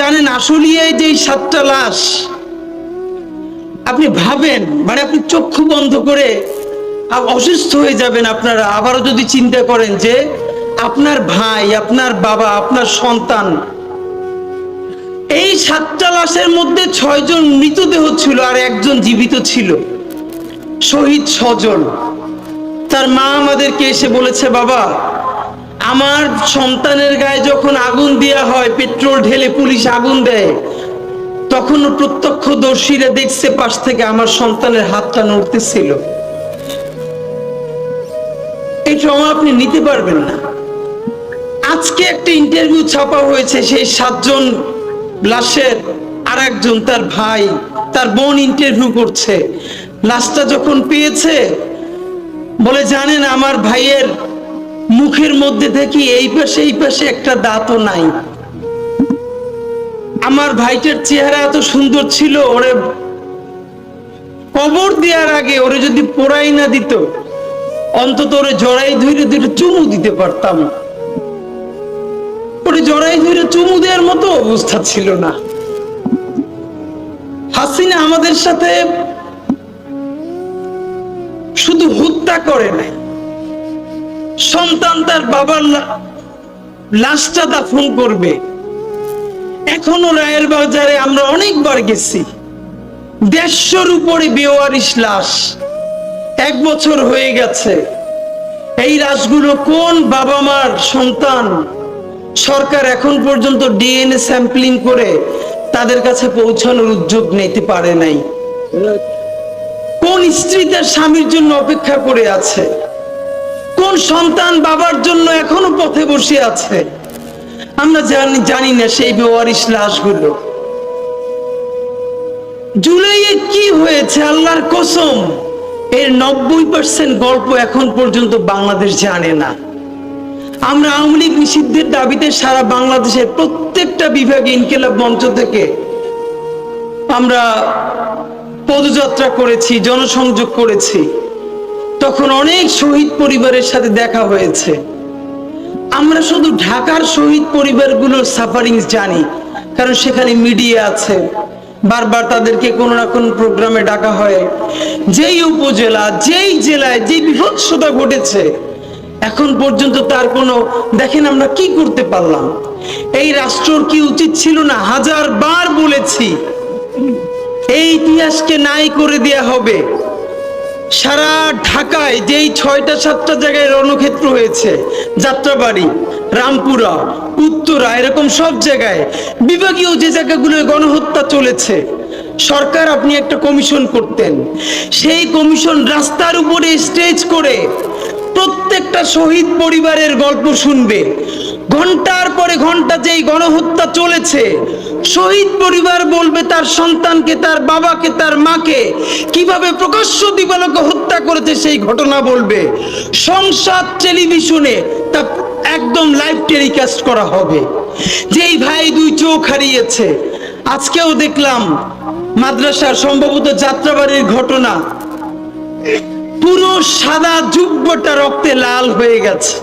জানেন আসলিয়ে যে সাতটা লাশ, আপনি ভাবেন মানে আপনি চক্ষু বন্ধ করে অসুস্থ হয়ে যাবেন আপনারা। আবারও যদি চিন্তা করেন যে আপনার ভাই, আপনার বাবা, আপনার সন্তান, এই সাতটা লাশের মধ্যে ছয়জন মৃতদেহ ছিল আর একজন জীবিত ছিল, শহীদ স্বজন। তার মা আমাদেরকে এসে বলেছে, বাবা আমার সন্তানের গায়ে যখন আগুন দেওয়া হয়, পেট্রোল ঢেলে পুলিশ আগুন দেয়, তখন প্রত্যক্ষদর্শীরা দেখছে পাশ থেকে আমার সন্তানের হাতটা নড়তেছিল। এই ট্রমা আপনি নিতে পারবেন না। আজকে একটা ইন্টারভিউ ছাপা হয়েছে সেই সাতজন লাশের আর একজন তার ভাই, তার বোন ইন্টারভিউ করছে। লাশটা যখন পেয়েছে, বলে, জানেন, আমার ভাইয়ের মুখের মধ্যে থেকে এই পাশে এই পাশে একটা দাঁতও নাই। আমার ভাইটার চেহারা এত সুন্দর ছিল, ওরে কবর দেওয়ার আগে ওরে যদি পোড়াই না দিত, অন্তত ওরে জড়াই ধরে ধরে চুমু দিতে পারতাম। ওরে জড়াই ধরে চুমু দেওয়ার মতো অবস্থা ছিল না। হাসিনা আমাদের সাথে শুধু হত্যা করে নাই। সন্তান তার বাবার লাশটা দাফন করবে। এখনও রায়ের বাজারে আমরা অনেকবার গেছি। দেড়শোর উপরে বেওয়ারিশ লাশ। এক বছর হয়ে গেছে। এই লাশগুলো কোন বাবা মার সন্তান? সরকার এখন পর্যন্ত ডিএনএ স্যাম্পলিং করে তাদের কাছে পৌঁছানোর উদ্যোগ নিতে পারে নাই। কোন স্ত্রী তার স্বামীর জন্য অপেক্ষা করে আছে? সন্তান বাবার জন্য এখনও পথে বসে আছে। আমরা জানি জানি না সেই বেওয়ারিশ লাশগুলো। জুলাইয়ে কি হয়েছে? আল্লাহর কসম। এর নব্বই পার্সেন্ট গল্প এখন পর্যন্ত বাংলাদেশ জানে না। আমরা আওয়ামী লীগ নিষিদ্ধের দাবিতে সারা বাংলাদেশের প্রত্যেকটা বিভাগে ইনকেলাব মঞ্চ থেকে আমরা পদযাত্রা করেছি, জনসংযোগ করেছি। তখন অনেক শহীদ পরিবারের সাথে দেখা হয়েছে। আমরা শুধু ঢাকার শহীদ পরিবারগুলোর সাফারিং জানি, কারণ সেখানে মিডিয়া আছে, বারবার তাদেরকে কোনো না কোনো প্রোগ্রামে ডাকা হয়। যেই উপজেলা, যেই জেলায় যে বিভৎসতা ঘটেছে, এখন পর্যন্ত তার কোনো, দেখেন আমরা কি করতে পারলাম? এই রাষ্ট্রর কি উচিত ছিল না? হাজার বার বলেছি, এই ইতিহাসকে নাই করে দেয়া হবে। সারা ঢাকায় যেই ছয়টা সাতটা জায়গায় রণক্ষেত্র হয়েছে, যাত্রাবাড়ি, রামপুরা, উত্তরা, এরকম সব জায়গায় বিভাগীয় যে জায়গাগুলো গণহত্যা চলেছে, সরকার আপনি একটা কমিশন করতেন। সেই কমিশন রাস্তার উপরে স্টেজ করে প্রত্যেকটা শহীদ পরিবারের গল্প শুনবে। ঘণ্টার পরে ঘণ্টা গণহত্যা চলেছে। শহীদ পরিবার বলবে তার সন্তানকে, তার বাবাকে, তার মাকে, কীভাবে প্রকাশ্য দিবালোকে হত্যা করেছে সেই ঘটনা বলবে। সংসদ টেলিভিশনে তা একদম লাইভ টেলিকাস্ট করা হবে। যেই ভাই দুই চোখ হারিয়েছে, আজকেও দেখলাম মাদ্রাসার সম্ভবত যাত্রাবাড়ির ঘটনা। পুরো সাদা যুব্বটা রক্তে লাল হয়ে গেছে।